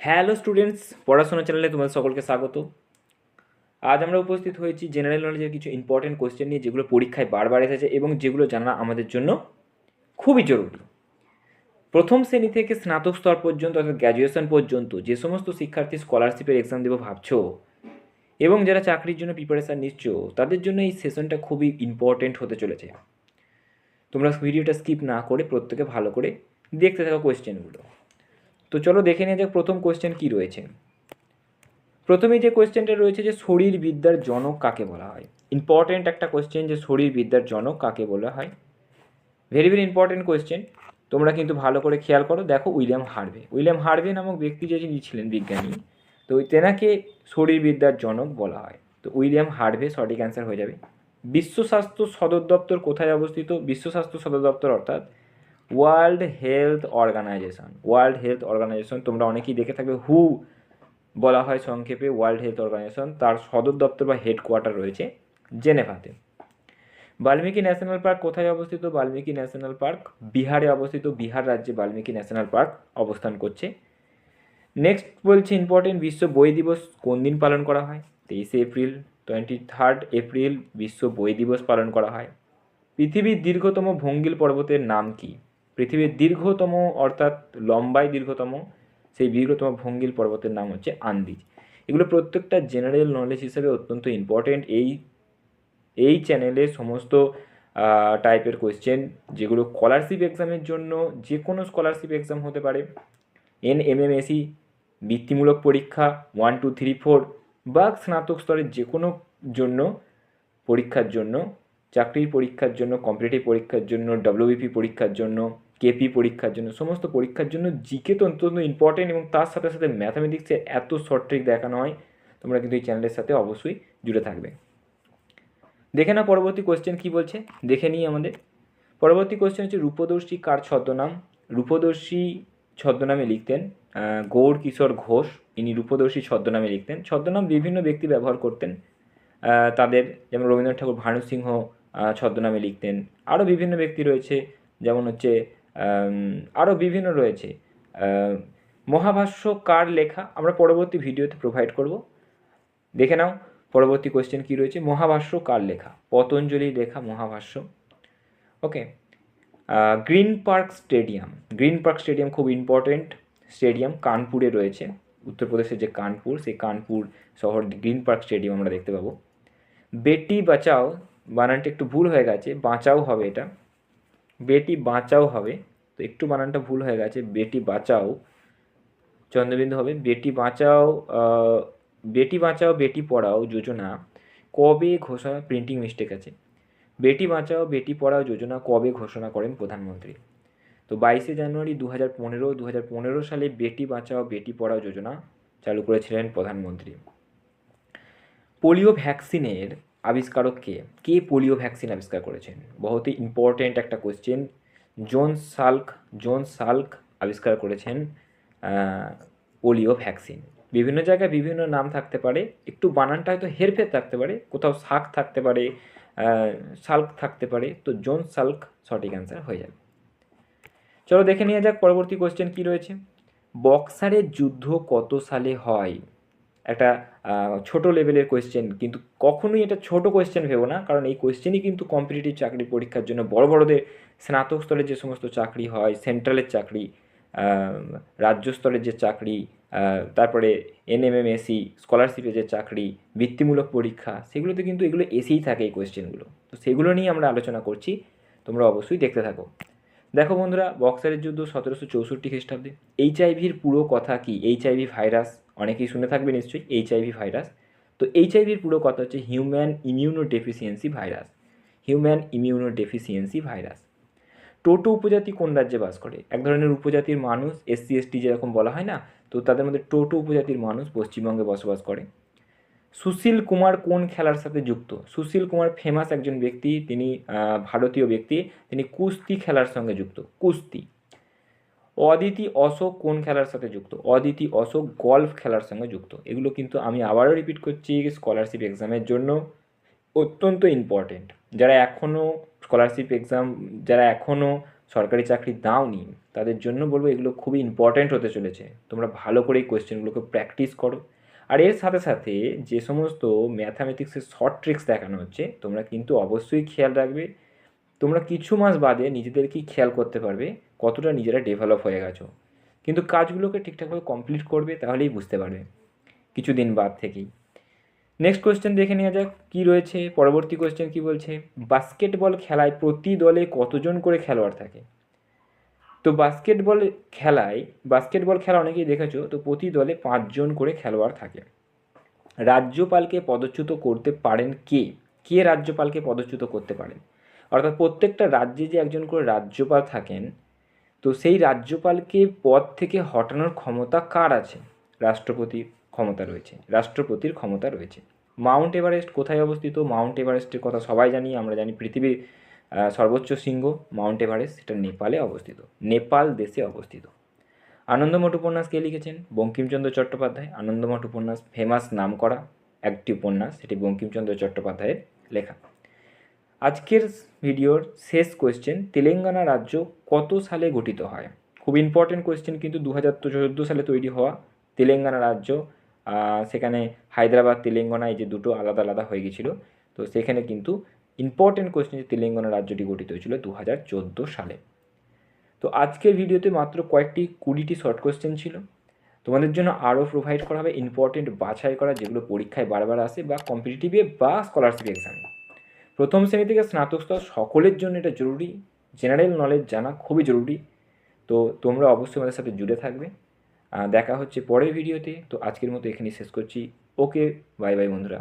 Hello students, পড়াশোনা চ্যানেলে তোমাদের সকলকে স্বাগত। আজ আমরা উপস্থিত হয়েছি জেনারেল নলেজের কিছু ইম্পর্টেন্ট কোশ্চেন নিয়ে, যেগুলো পরীক্ষায় বারবার এসেছে এবং যেগুলো জানা আমাদের জন্য খুবই জরুরি। প্রথম শ্রেণি থেকে স্নাতক স্তর পর্যন্ত অর্থাৎ গ্র্যাজুয়েশন পর্যন্ত যে সমস্ত শিক্ষার্থী স্কলারশিপের এক্সাম দেবো ভাবছ, এবং যারা চাকরির জন্য প্রিপারেশান নিচ্ছ, তাদের জন্য এই সেশনটা খুবই ইম্পর্টেন্ট হতে চলেছে। তোমরা ভিডিওটা স্কিপ না করে প্রত্যেকে ভালো করে দেখতে থাকো কোয়েশ্চেনগুলো তো চলো দেখে নিয়ে যাক প্রথম কোয়েশ্চেন কি রয়েছে। প্রথমে যে কোয়েশ্চেনটা রয়েছে যে শরীর বিদ্যার জনক কাকে বলা হয়? ইম্পর্টেন্ট একটা কোয়েশ্চেন যে শরীর বিদ্যার জনক কাকে বলা হয়? ভেরি ভেরি ইম্পর্টেন্ট কোয়েশ্চেন তোমরা কিন্তু ভালো করে খেয়াল করো। দেখো উইলিয়াম হার্ভে। উইলিয়াম হার্ভে নামক ব্যক্তি যে যিনি ছিলেন বিজ্ঞানী, তো তেনাকে শরীরবিদ্যার জনক বলা হয়। তো উইলিয়াম হার্ভে সঠিক অ্যান্সার হয়ে যাবে। বিশ্ব স্বাস্থ্য সদর দপ্তর কোথায় অবস্থিত? বিশ্ব স্বাস্থ্য সদর দপ্তর অর্থাৎ world health organisation world health organisation তোমরা অনেকেই দেখে থাকবে হু বলা হয় সংক্ষেপে ওয়ার্ল্ড হেলথ অর্গানাইজেশন তার সদর দপ্তর বা হেডকোয়ার্টার রয়েছে জেনেভাতে। বাল্মীকি ন্যাশনাল পার্ক কোথায় অবস্থিত? বাল্মীকি ন্যাশনাল পার্ক বিহারে অবস্থিত। বিহার রাজ্যে বাল্মীকি ন্যাশনাল পার্ক অবস্থান করছে। নেক্সট বলছে ইম্পর্টেন্ট বিশ্ব বই দিবস কোন দিন পালন করা হয়? তেইশে এপ্রিল টোয়েন্টি থার্ড এপ্রিল, বিশ্ব বই দিবস পালন করা হয়। পৃথিবীর দীর্ঘতম ভঙ্গিল পর্বতের নাম কি? পৃথিবীর দীর্ঘতম, অর্থাৎ লম্বায় দীর্ঘতম, সেই দীর্ঘতম ভঙ্গিল পর্বতের নাম হচ্ছে আন্দিজ। এগুলো প্রত্যেকটা জেনারেল নলেজ হিসেবে অত্যন্ত ইম্পর্টেন্ট এই এই চ্যানেলে সমস্ত টাইপের কোয়েশ্চেন যেগুলো স্কলারশিপ এক্সামের জন্য যে কোনো স্কলারশিপ এক্সাম হতে পারে। এন এমএমএসি বৃত্তিমূলক পরীক্ষা ওয়ান টু থ্রি ফোর বা স্নাতক স্তরের যে কোনো জন্য পরীক্ষার জন্য, চাকরির পরীক্ষার জন্য কম্পিটিটিভ পরীক্ষার জন্য ডব্লিউবিপি পরীক্ষার জন্য কেপি পরীক্ষার জন্য। সমস্ত পরীক্ষার জন্য জিকে তো অত্যন্ত ইম্পর্টেন্ট এবং তার সাথে সাথে ম্যাথামেটিক্সের এত শর্ট ট্রিক দেখানো হয়, তোমরা কিন্তু এই চ্যানেলের সাথে অবশ্যই জুড়ে থাকবে। দেখে না পরবর্তী কোশ্চেন কি বলছে? দেখে নিই আমাদের। পরবর্তী কোশ্চেন হচ্ছে রূপদর্শী কার ছদ্মনাম? রূপদর্শী ছদ্মনামে লিখতেন গৌর কিশোর ঘোষ। ইনি রূপদর্শী ছদ্মনামে লিখতেন। ছদ্মনাম বিভিন্ন ব্যক্তি ব্যবহার করতেন। তাদের যেমন রবীন্দ্রনাথ ঠাকুর, ভানু সিংহ ছদ্মনামে লিখতেন। আরও বিভিন্ন ব্যক্তি রয়েছে, যেমন হচ্ছে আরও বিভিন্ন রয়েছে। মহাভাষ্য কার লেখা? আমরা পরবর্তী ভিডিওতে প্রোভাইড করব। দেখে নাও, পরবর্তী কোয়েশ্চেন কী রয়েছে? মহাভাষ্য কার লেখা? পতঞ্জলির লেখা মহাভাষ্য। Okay green park stadium. Green park stadium খুব ইম্পর্টেন্ট স্টেডিয়াম। কানপুরে রয়েছে। উত্তরপ্রদেশের যে কানপুর, সেই কানপুর শহর গ্রিন পার্ক স্টেডিয়াম আমরা দেখতে পাবো। বেটি বাঁচাও, বানানটা একটু ভুল হয়ে গেছে, বাঁচাও হবে এটা। বেটি বাঁচাও হবে। তো একটু বানানটা ভুল হয়ে গেছে। বেটি বাঁচাও। চন্দ্রবিন্দু হবে, বেটি বাঁচাও বেটি বাঁচাও, বেটি পড়াও, যোজনা। কবে ঘোষণা? প্রিন্টিং মিস্টেক আছে। বেটি বাঁচাও, বেটি পড়াও, যোজনা কবে ঘোষণা করেন প্রধানমন্ত্রী? তো বাইশে জানুয়ারি দু হাজার পনেরো দু হাজার পনেরো সালে বেটি বাঁচাও, বেটি পড়াও, যোজনা চালু করেছিলেন প্রধানমন্ত্রী। পোলিও ভ্যাকসিনের আবিষ্কারক কে? কে পোলিও ভ্যাকসিন আবিষ্কার করেছেন? বহুত ইম্পর্টেন্ট একটা question John Salk John Salk আবিষ্কার করেছেন পোলিও ভ্যাকসিন। বিভিন্ন জায়গায় বিভিন্ন নাম থাকতে পারে। একটু বানানটা হয়তো হেরফের থাকতে পারে, কোথাও শাক থাকতে পারে সাল্ক থাকতে পারে। তো জোন সাল্ক সঠিক অ্যান্সার হয়ে যাবে। চলো দেখে নেওয়া যাক পরবর্তী কোয়েশ্চেন কি রয়েছে? বক্সারের যুদ্ধ কত সালে হয়? একটা ছোট লেভেলের কোয়েশ্চেন কিন্তু কখনোই এটা ছোট কোয়েশ্চেন ভেবো না, কারণ এই কোয়েশ্চেনই কিন্তু কম্পিটিটিভ চাকরি পরীক্ষার জন্য বড় বড়দের স্নাতক স্তরের যে সমস্ত চাকরি হয় সেন্ট্রালের চাকরি রাজ্য স্তরের যে চাকরি তারপরে এনএমএমএসি স্কলারশিপের যে চাকরি, বৃত্তিমূলক পরীক্ষা, সেগুলোতে কিন্তু এগুলো এসেই থাকে এই কোয়েশ্চেনগুলো তো সেগুলো নিয়ে আমরা আলোচনা করছি, তোমরা অবশ্যই দেখতে থাকো। দেখো বন্ধুরা বক্সারের যুদ্ধ সতেরোশো চৌষট্টি খ্রিস্টাব্দে এইচআইভির পুরো কথা কি? এইচআইভি ভাইরাস অনেকেই শুনে থাকবে নিশ্চয়ই এইচআইভি ভাইরাস তো এইচআইভির পুরো কথা হচ্ছে human immuno deficiency virus human immuno deficiency virus Toto উপজাতি কোন রাজ্যে বাস করে? এক ধরনের উপজাতির মানুষ এসসি এসটি যেরকম বলা হয় না, তো তাদের মধ্যে টোটো উপজাতির মানুষ পশ্চিমবঙ্গে বসবাস করে। সুশীল কুমার কোন খেলার সাথে যুক্ত? সুশীল কুমার ফেমাস একজন ব্যক্তি, তিনি ভারতীয় ব্যক্তি, তিনি কুস্তি খেলার সঙ্গে যুক্ত। কুস্তি। অদিতি, অশোক কোন খেলার সাথে যুক্ত? অদিতি, অশোক গলফ খেলার সঙ্গে যুক্ত। এগুলো কিন্তু আমি আবারও রিপিট করছি স্কলারশিপ এক্সামের জন্য। অত্যন্ত ইম্পর্টেন্ট যারা এখনও স্কলারশিপ এক্সাম যারা এখনও সরকারি চাকরি দাওনি, তাদের জন্য বলব এগুলো খুবই ইম্পর্ট্যান্ট হতে চলেছে। তোমরা ভালো করে এই কোয়েশ্চেনগুলোকে প্র্যাকটিস করো। আর এর সাথে সাথে যে সমস্ত ম্যাথামেটিক্সের শর্ট ট্রিক্স দেখানো হচ্ছে, তোমরা কিন্তু অবশ্যই খেয়াল রাখবে। তোমরা কিছু মাস বাদে নিজেদেরকেই খেয়াল করতে পারবে কতটা নিজেরা ডেভেলপ হয়ে গেছো। কিন্তু কাজগুলোকে ঠিকঠাকভাবে কমপ্লিট করবে তাহলেই বুঝতে পারবে কিছুদিন বাদ থেকেই। নেক্সট কোয়েশ্চেন দেখে নেওয়া যাক, কী রয়েছে? পরবর্তী কোয়েশ্চেন কী বলছে? বাস্কেটবল খেলায় প্রতি দলে কতজন করে খেলোয়াড় থাকে? তো বাস্কেটবল খেলায় বাস্কেটবল খেলা অনেকেই দেখেছ, তো প্রতি দলে পাঁচজন করে খেলোয়াড় থাকে। রাজ্যপালকে পদচ্যুত করতে পারেন কে? কে রাজ্যপালকে পদচ্যুত করতে পারেন? অর্থাৎ প্রত্যেকটা রাজ্যে যে একজন করে রাজ্যপাল থাকেন, তো সেই রাজ্যপালকে পদ থেকে হটানোর ক্ষমতা কার আছে? রাষ্ট্রপতির ক্ষমতা রয়েছে, রাষ্ট্রপতির ক্ষমতা রয়েছে। মাউন্ট এভারেস্ট কোথায় অবস্থিত? মাউন্ট এভারেস্টের কথা সবাই জানি, আমরা জানি পৃথিবীর সর্বোচ্চ শৃঙ্গ মাউন্ট এভারেস্ট, সেটা নেপালে অবস্থিত, নেপাল দেশে অবস্থিত। আনন্দমঠ উপন্যাস কে লিখেছেন? বঙ্কিমচন্দ্র চট্টোপাধ্যায়। আনন্দমঠ উপন্যাস ফেমাস নাম করা একটি উপন্যাস, সেটি বঙ্কিমচন্দ্র চট্টোপাধ্যায়ের লেখা। আজকের ভিডিওর শেষ কোয়েশ্চেন তেলেঙ্গানা রাজ্য কত সালে গঠিত হয়? খুব ইম্পর্টেন্ট কোয়েশ্চেন কিন্তু দু হাজার চোদ্দ সালে তৈরি হওয়া তেলেঙ্গানা রাজ্য। সেখানে হায়দ্রাবাদ, তেলেঙ্গানা এই যে দুটো আলাদা আলাদা হয়ে গেছিল। তো সেখানে কিন্তু ইম্পর্টেন্ট কোয়েশ্চেন যে তেলেঙ্গানা রাজ্যটি গঠিত হয়েছিল দু হাজার চোদ্দ সালে। তো আজকের ভিডিওতে মাত্র কয়েকটি কুড়িটি শর্ট কোয়েশ্চেন ছিল। তোমাদের জন্য আরও প্রোভাইড করা হবে ইম্পর্টেন্ট বাছাই করা যেগুলো পরীক্ষায় বারবার আসে বা কম্পিটিটিভে বা স্কলারশিপ এক্সামে প্রথম শ্রেণি থেকে স্নাতক স্তর সকলের জন্য এটা জরুরি। জেনারেল নলেজ জানা খুবই জরুরি। তো তোমরা অবশ্যই আমাদের সাথে জুড়ে থাকবে। দেখা হচ্ছে পরের ভিডিওতে তো। আজকের মতো এখানেই শেষ করছি। ওকে বাই বাই বন্ধুরা।